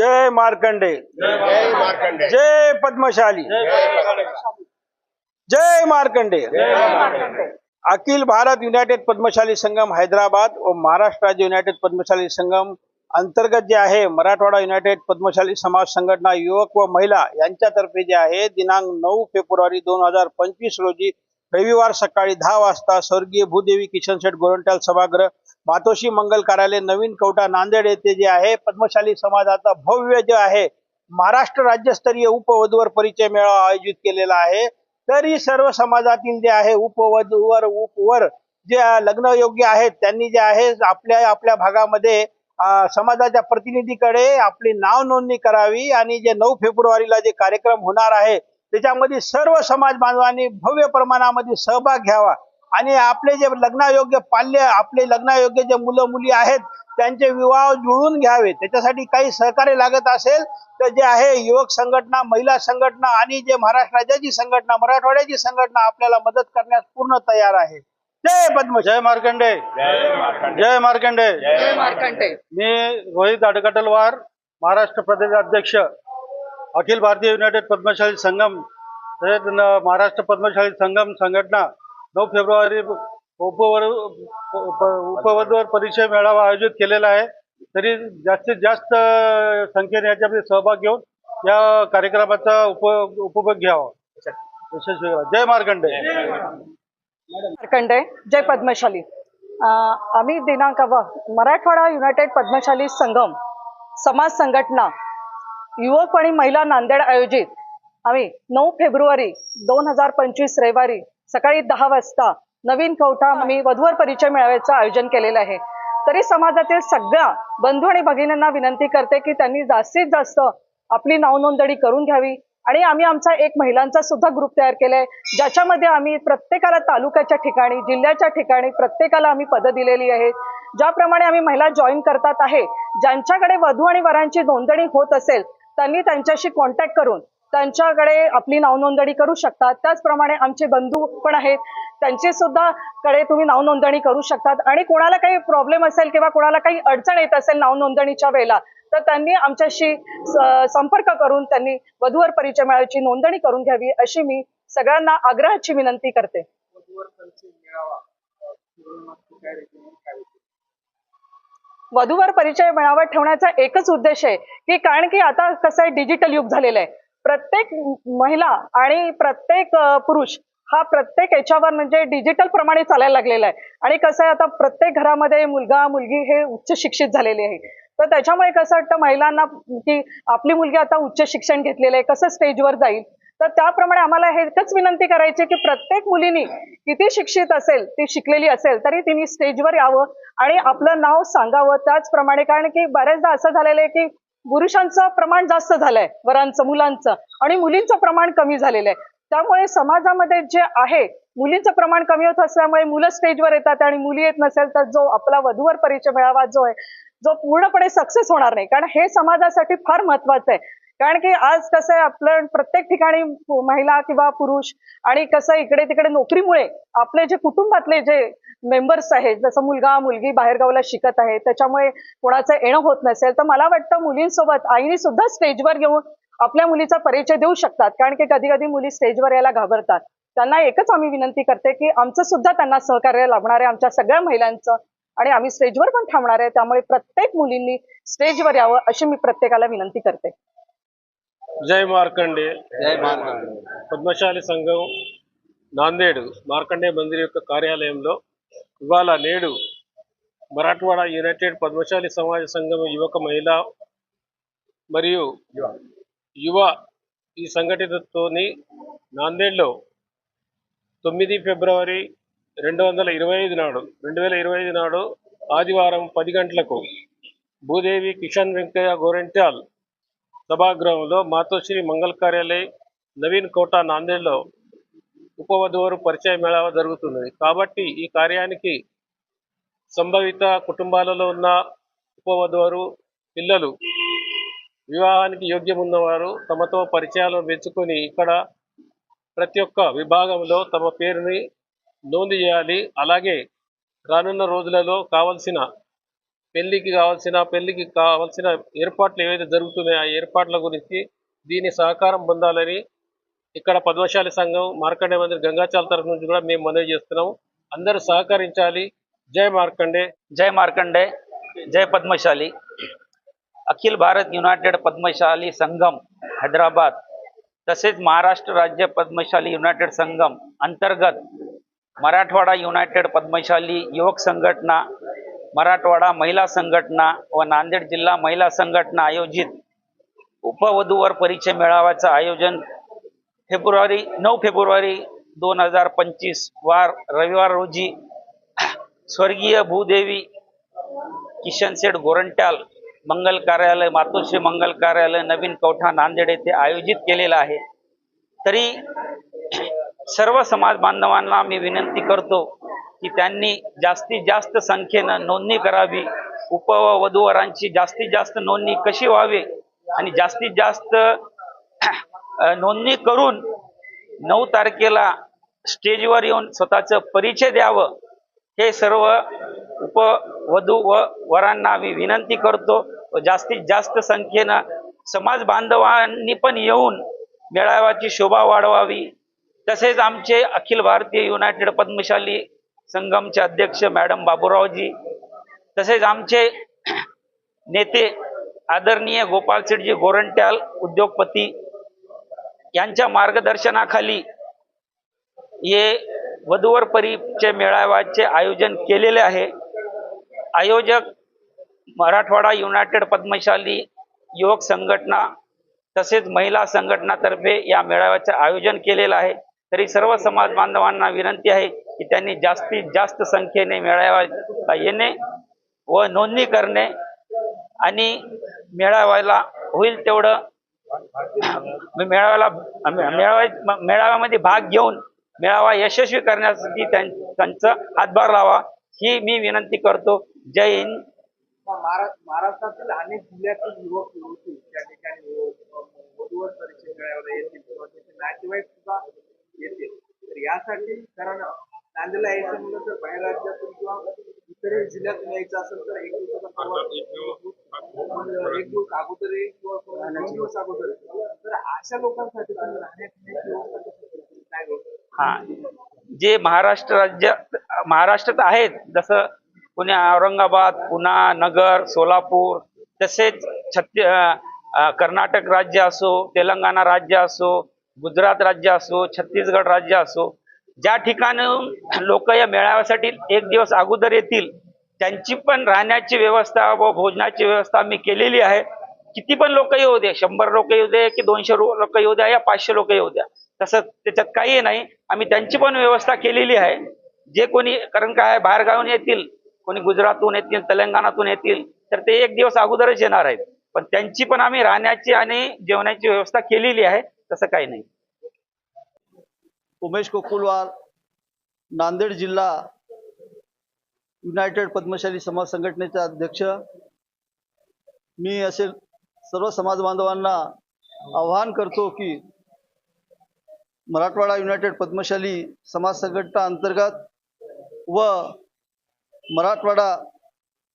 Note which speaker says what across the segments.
Speaker 1: जय मार्कंडे.
Speaker 2: जय मार्कंडे.
Speaker 1: जय पद्मशाली. जय मार्कंडे. अखिल भारत युनायटेड पद्मशाली संगम हैदराबाद व महाराष्ट्र राज्य युनायटेड पद्मशाली संगम अंतर्गत जे आहे मराठवाडा युनायटेड पद्मशाली समाज संघटना युवक व महिला यांच्यातर्फे जे आहे दिनांक नऊ फेब्रुवारी दोन हजार पंचवीस रोजी रविवार सकाळी दहा वाजता स्वर्गीय भूदेवी किशन शेठ गोरंट्याल सभागृह मातोश्री मंगल कार्यालय नवीन कवटा नांदेड येथे जे आहे पद्मशाली समाजाचा भव्य जे आहे महाराष्ट्र राज्यस्तरीय उपवधूवर परिचय मेळावा आयोजित केलेला आहे. तरी सर्व समाजातील जे आहे उपवधूवर उपवर जे लग्न योग्य आहेत त्यांनी जे आहे आपल्या आपल्या भागामध्ये समाजाच्या प्रतिनिधीकडे आपली नाव नोंदणी करावी आणि जे नऊ फेब्रुवारीला जे कार्यक्रम होणार आहे त्याच्यामध्ये सर्व समाज बांधवांनी भव्य प्रमाणामध्ये सहभाग घ्यावा. आणि आपले जे लग्नायोग्य पाल्य आपले लग्नायोग्य जे मुलं मुली आहेत त्यांचे विवाह जुळवून घ्यावे. त्याच्यासाठी काही सहकार्य लागत असेल तर जे आहे युवक संघटना महिला संघटना आणि जे महाराष्ट्र राज्याची संघटना मराठवाड्याची संघटना आपल्याला मदत करण्यास पूर्ण तयार आहे. जय पद्म जय मार्कंडे.
Speaker 2: जय मार्कंडे.
Speaker 1: जय मार्कंडे.
Speaker 2: जय मार्कंडे
Speaker 1: मी रोहित अडकटलवार महाराष्ट्र प्रदेश अध्यक्ष अखिल भारतीय युनायटेड पद्मशाली संगम महाराष्ट्र पद्मशाली संगम संघटना नऊ फेब्रुवारी उपवर उप- उपवधूवर परिचय मेळावा आयोजित केलेला आहे. तरी जास्तीत जास्त संख्येने याच्यामध्ये सहभाग घेऊन या कार्यक्रमाचा उप उपभोग घ्यावा. यशस्वी. जय मार्कंडे.
Speaker 3: मार्कंडे जय पद्मशाली. आम्ही दिनांक व मराठवाडा युनायटेड पद्मशाली संगम समाज संघटना युवक आणि महिला नांदेड आयोजित आम्ही नऊ फेब्रुवारी दोन हजार पंचवीस रविवारी सकाळी दहा वाजता नवीन कवठा आम्ही वधूवर परिचय मेळाव्याचं आयोजन केलेलं आहे. तरी समाजातील सगळ्या बंधू आणि भगिनींना विनंती करते की त्यांनी जास्तीत जास्त आपली नावनोंदणी करून घ्यावी. आणि आम्ही आमचा एक महिलांचा सुद्धा ग्रुप तयार केलाय. ज्याच्यामध्ये आम्ही प्रत्येकाला तालुक्याच्या ठिकाणी जिल्ह्याच्या ठिकाणी प्रत्येकाला आम्ही पदं दिलेली आहेत. ज्याप्रमाणे आम्ही महिला जॉईन करतात आहे ज्यांच्याकडे वधू आणि वरांची नोंदणी होत असेल त्यांनी त्यांच्याशी कॉन्टॅक्ट करून त्यांच्याकडे आपली नावनोंदणी करू शकतात त्याचप्रमाणे आमचे बंधू पण आहेत. त्यांची सुद्धा कडे तुम्ही नावनोंदणी करू शकतात. आणि कोणाला काही प्रॉब्लेम असेल किंवा कोणाला काही अडचण येत असेल नावनोंदणीच्या वेळेला तर त्यांनी आमच्याशी संपर्क करून त्यांनी वधूवर परिचय मेळाव्याची नोंदणी करून घ्यावी अशी मी सगळ्यांना आग्रहाची विनंती करते. वधूवर परिचय मेळावा. ठेवण्याचा एकच उद्देश आहे की कारण की आता कसं आहे डिजिटल युग झालेलं आहे. प्रत्येक महिला आणि प्रत्येक पुरुष हा प्रत्येक याच्यावर म्हणजे डिजिटल प्रमाणे चालायला लागलेला आहे. आणि कसं आहे आता प्रत्येक घरामध्ये मुलगा मुलगी हे उच्च शिक्षित झालेले आहे. तर त्याच्यामुळे कसं वाटतं महिलांना की आपली मुलगी आता उच्च शिक्षण घेतलेलं आहे कसं स्टेजवर जाईल? तर त्याप्रमाणे आम्हाला हे एकच विनंती करायची की प्रत्येक मुलीनी किती शिक्षित असेल ती शिकलेली असेल तरी तिने स्टेजवर यावं आणि आपलं नाव सांगावं त्याचप्रमाणे. कारण की बऱ्याचदा असं झालेलं आहे की पुरुषांचं प्रमाण जास्त झालंय वरांचं मुलांचं. आणि मुलींचं प्रमाण कमी झालेलं आहे त्यामुळे समाजामध्ये जे आहे मुलींचं प्रमाण कमी होत असल्यामुळे मुलं स्टेजवर येतात आणि मुली येत नसेल तर जो आपला वधूवर परिचय मिळावा जो आहे जो पूर्णपणे सक्सेस होणार नाही. कारण हे समाजासाठी फार महत्वाचं आहे. कारण की आज कसं आहे आपलं प्रत्येक ठिकाणी महिला किंवा पुरुष आणि कसं इकडे तिकडे नोकरीमुळे आपले जे कुटुंबातले जे मेंबर्स आहेत जसं मुलगा मुलगी बाहेरगावला शिकत आहे त्याच्यामुळे कोणाचं येणं होत नसेल तर मला वाटतं मुलींसोबत आईने सुद्धा स्टेजवर घेऊन आपल्या मुलीचा परिचय देऊ शकतात कारण की कधी कधी मुली स्टेजवर यायला घाबरतात त्यांना एकच आम्ही विनंती करते की आमचं सुद्धा त्यांना सहकार्य लाभणार आहे आमच्या सगळ्या महिलांचं आणि आम्ही स्टेजवर पण थांबणार आहे त्यामुळे प्रत्येक मुलींनी स्टेजवर यावं अशी मी प्रत्येकाला विनंती करते
Speaker 4: జై మార్కండే
Speaker 2: जय मार्कंडे
Speaker 4: పద్మశాలి సంఘం నాందేడు మార్కండే మందిర్ యొక్క కార్యాలయంలో ఇవాళ నేడు మరాఠ్వాడ యునైటెడ్ పద్మశాలి సమాజ సంఘం యువక మహిళ మరియు యువ ఈ సంఘటనతోని నాందేడ్లో తొమ్మిది ఫిబ్రవరి రెండు వందల ఇరవై ఐదు నాడు రెండు వేల ఇరవై ఐదు నాడు ఆదివారం పది గంటలకు భూదేవి కిషన్ వెంకయ్య గోరెంట్యాల్ సభాగృహంలో మాతోశ్రీ మంగళ కార్యాలయ నవీన్ కోట నాందేడ్లో ఉపవధువురు పరిచయ మేళావా జరుగుతున్నది. కాబట్టి ఈ కార్యానికి సంభవిత కుటుంబాలలో ఉన్న ఉపవధువరు పిల్లలు వివాహానికి యోగ్యం ఉన్నవారు తమతో పరిచయాలను పెంచుకొని ఇక్కడ ప్రతి ఒక్క విభాగంలో తమ పేరుని నోంది చేయాలి. అలాగే రానున్న రోజులలో కావలసిన పెళ్ళికి కావాల్సిన పెళ్ళికి కావాల్సిన ఏర్పాట్లు ఏవైతే జరుగుతున్నాయో ఆ ఏర్పాట్ల గురించి దీని సహకారం పొందాలని ఇక్కడ పద్మశాలి సంఘం మార్కండే మందిర్ గంగాచాల తరఫు నుంచి కూడా మేము మనవి చేస్తున్నాము అందరూ సహకరించాలి జై మార్కండే
Speaker 5: जय मार्कंडे जय पद्मशाली अखिल भारत युनायटेड पद्मशाली संगम हैदराबाद तसेच महाराष्ट्र राज्य पद्मशाली युनायटेड संगम अंतर्गत मराठवाडा युनायटेड पद्मशाली युवक संघटना मराठवाडा महिला संघटना व नांदेड जिल्हा महिला संघटना आयोजित उपवधूवर परिचय मेळाव्याचं आयोजन फेब्रुवारी नऊ फेब्रुवारी दोन हजार पंचवीस वार रविवार रोजी स्वर्गीय भूदेवी किशन सेठ गोरंट्याल मंगल कार्यालय मातोश्री मंगल कार्यालय नवीन कवठा नांदेड येथे आयोजित केलेलं आहे. तरी सर्व समाज बांधवांना मी विनंती करतो की त्यांनी जास्तीत जास्त संख्येनं नोंदणी करावी. उप व वधूवरांची जास्तीत जास्त नोंदणी कशी व्हावी आणि जास्तीत जास्त नोंदणी करून नऊ तारखेला स्टेजवर येऊन स्वतःचं परिचय द्यावं हे सर्व उपवधू व वरांना आम्ही विनंती करतो. व जास्तीत जास्त संख्येनं समाज बांधवांनी पण येऊन मेळाव्याची शोभा वाढवावी. तसेच आमचे अखिल भारतीय युनायटेड पद्मशाली संगमचे अध्यक्ष मॅडम बाबूरावजी तसेच आमचे नेते आदरणीय गोपाल शेठजी गोरंट्याल उद्योगपती यांच्या मार्गदर्शनाखाली ये वधूवर परीचे मेळाव्याचे आयोजन केलेले आहे. आयोजक मराठवाडा युनायटेड पद्मशाली युवक संघटना तसेच महिला संघटनातर्फे या मेळाव्याचे आयोजन केलेलं आहे. तरी सर्व समाज बांधवांना विनंती आहे की त्यांनी जास्तीत जास्त संख्येने मेळाव्याला येणे व नोंदणी करणे आणि मेळाव्याला होईल तेवढं मेळाव्याला मेळाव्या मेळाव्यामध्ये भाग घेऊन मेळावा यशस्वी करण्यासाठी त्यांचा हातभार लावा ही मी विनंती करतो. जय हिंद.
Speaker 1: महाराष्ट्रातील अनेक जिल्ह्यातील युवक युवती त्या ठिकाणी नातेवाईक सुद्धा येतील. तर यासाठी कारण नांदेडला यायचं म्हणलं तर बाहेर राज्यातून किंवा इतर जिल्ह्यातून यायचं असेल तर एक दिवसाचा एक दिवस अगोदर दिवस अगोदर. तर अशा लोकांसाठी राहण्याची
Speaker 5: हा. जे महाराष्ट्र राज्य महाराष्ट्रात आहेत जसं पुणे औरंगाबाद पुणा नगर सोलापूर तसेच छत्ती कर्नाटक राज्य असो तेलंगणा राज्य असो गुजरात राज्य असो छत्तीसगड राज्य असो ज्या ठिकाणी लोक या मेळाव्यासाठी एक दिवस अगोदर येतील त्यांची पण राहण्याची व्यवस्था व भोजनाची व्यवस्था आम्ही केलेली आहे. किती पण लोक येऊ दे शंभर लोक येऊ दे की दोनशे लोक येऊ द्या या पाचशे लोक येऊ द्या. तसं त्याच्यात काही नाही. आम्ही त्यांची पण व्यवस्था केलेली आहे. जे कोणी कारण काय बाहेर गावून येतील कोणी गुजरातहून येतील तेलंगणातून येतील तर ते एक दिवस अगोदरच येणार आहेत. पण त्यांची पण आम्ही राहण्याची आणि जेवणाची व्यवस्था केलेली आहे तसं काही नाही.
Speaker 6: उमेश कोकुलवार नांदेड जिल्हा युनायटेड पद्मशाली समाज संघटनेचा अध्यक्ष. मी असे सर्व समाज बांधवांना आवाहन करतो की मराठवाडा युनायटेड पद्मशाली समाज संघटना अंतर्गत व मराठवाडा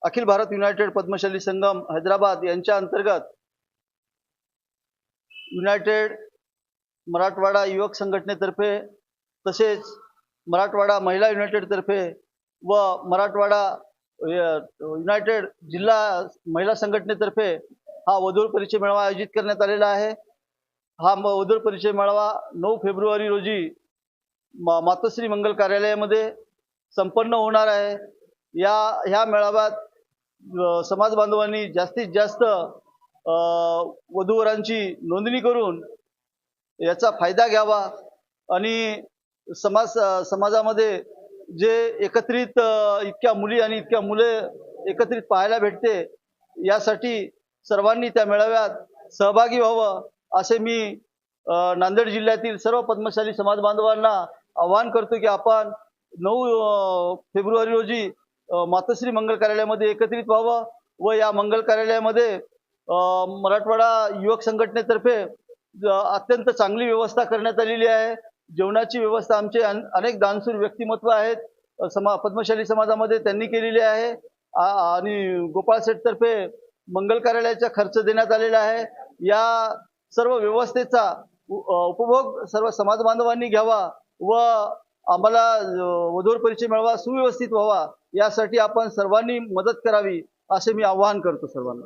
Speaker 6: अखिल भारत युनायटेड पद्मशाली संगम हैदराबाद यांच्या अंतर्गत युनायटेड मराठवाडा युवक संघटनेतर्फे तसेच मराठवाडा महिला युनायटेडतर्फे व मराठवाडा युनायटेड जिल्हा महिला संघटनेतर्फे हा वधूर परिचय मेळावा आयोजित करण्यात आलेला आहे. हा म- वधूर परिचय मेळावा नऊ फेब्रुवारी रोजी मा मातोश्री मंगल कार्यालयामध्ये संपन्न होणार आहे. या ह्या मेळाव्यात समाज बांधवांनी जास्तीत जास्त वधूवरांची नोंदणी करून याचा फायदा घ्यावा आणि समाज समाजामध्ये जे एकत्रित इतक्या मुली आणि इतक्या मुले एकत्रित पाहायला भेटते यासाठी सर्वांनी त्या मेळाव्यात सहभागी व्हावं असे मी नांदेड जिल्ह्यातील सर्व पद्मशाली समाज बांधवांना आवाहन करतो की आपण नऊ फेब्रुवारी रोजी मातश्री मातोश्री मंगल कार्यालयामध्ये एकत्रित व्हावं व या मंगल कार्यालयामध्ये मराठवाडा युवक संघटनेतर्फे अत्यंत चांगली व्यवस्था करण्यात आलेली आहे. जेवणाची व्यवस्था आमचे अन- अनेक दानसूर व्यक्तिमत्व आहेत. समा पद्मशाली समाजामध्ये त्यांनी केलेली आहे. आ- आणि गोपाळ सेठतर्फे मंगल कार्यालयाचा खर्च देण्यात आलेला आहे. या सर्व व्यवस्थेचा उपभोग सर्व समाज बांधवांनी घ्यावा व आम्हाला वधूर परिचय मिळावा सुव्यवस्थित व्हावा यासाठी आपण सर्वांनी मदत करावी असे मी आवाहन करतो सर्वांना.